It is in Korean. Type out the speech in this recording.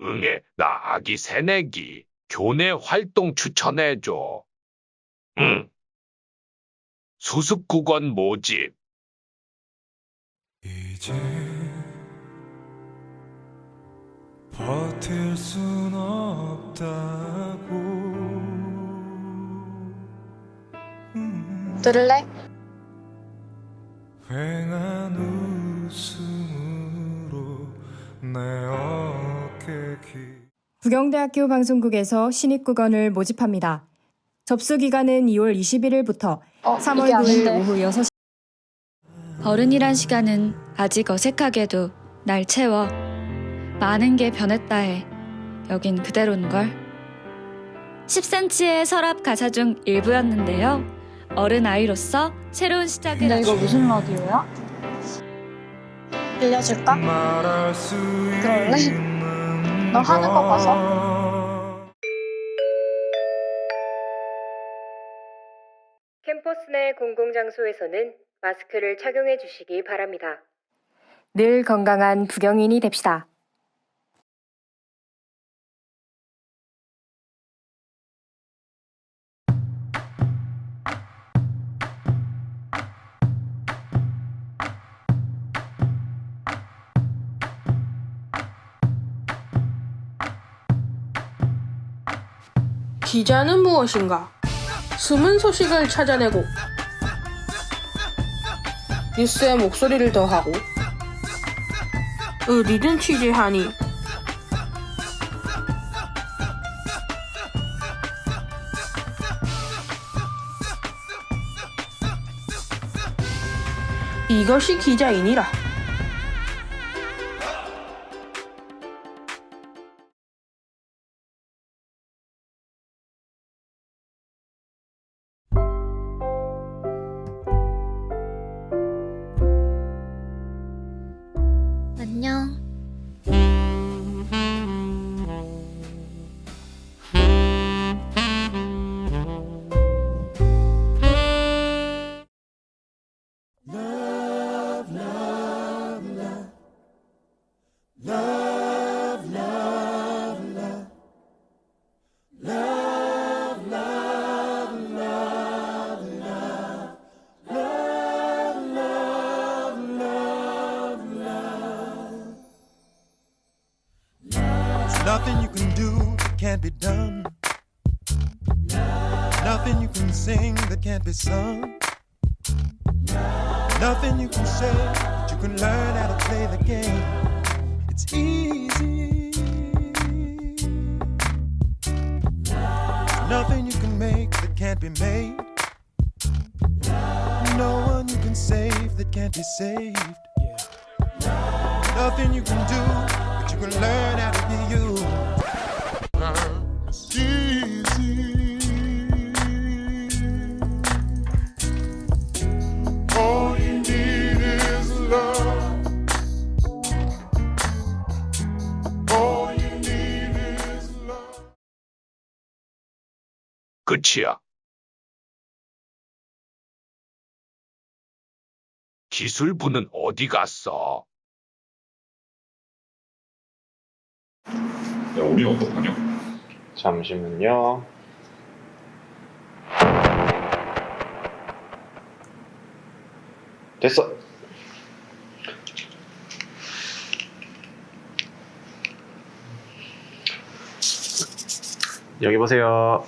응애 나 아기 새내기 교내 활동 추천해줘. 응. 수습국원 모집. 이제 버틸 순 없다고 음, 들을래? 휑한 부경대학교 방송국에서 신입국원을 모집합니다. 접수 기간은 2월 21일부터 어, 3월 이게 9일 아닌데. 오후 6시 어른이란 시간은 아직 어색하게도 날 채워. 많은 게 변했다 해. 여긴 그대로인걸. 10cm의 서랍 가사 중 일부였는데요. 어른 아이로서 새로운 시작을 근데 이거 무슨 라디오야? 빌려줄까? 그럴래? 너 하는 거 봐서. 것. 캠퍼스 내 공공장소에서는 마스크를 착용해 주시기 바랍니다. 늘 건강한 부경인이 됩시다. 기자는 무엇인가? 숨은 소식을 찾아내고 뉴스에 목소리를 더하고 어디든 취재하니 이것이 기자이니라. 안녕. Nothing you can do that can't be done. Nothing you can sing that can't be sung. Nothing you can say that you can learn how to play the game. It's easy. Nothing you can make that can't be made. No one you can save that can't be saved. Nothing you can do, you can learn how to be you. It's easy. All you need is love. All you need is love. 끝이야. 기술부는 어디 갔어? 야, 우리 어떡하냐? 잠시만요. 됐어. 여기 보세요.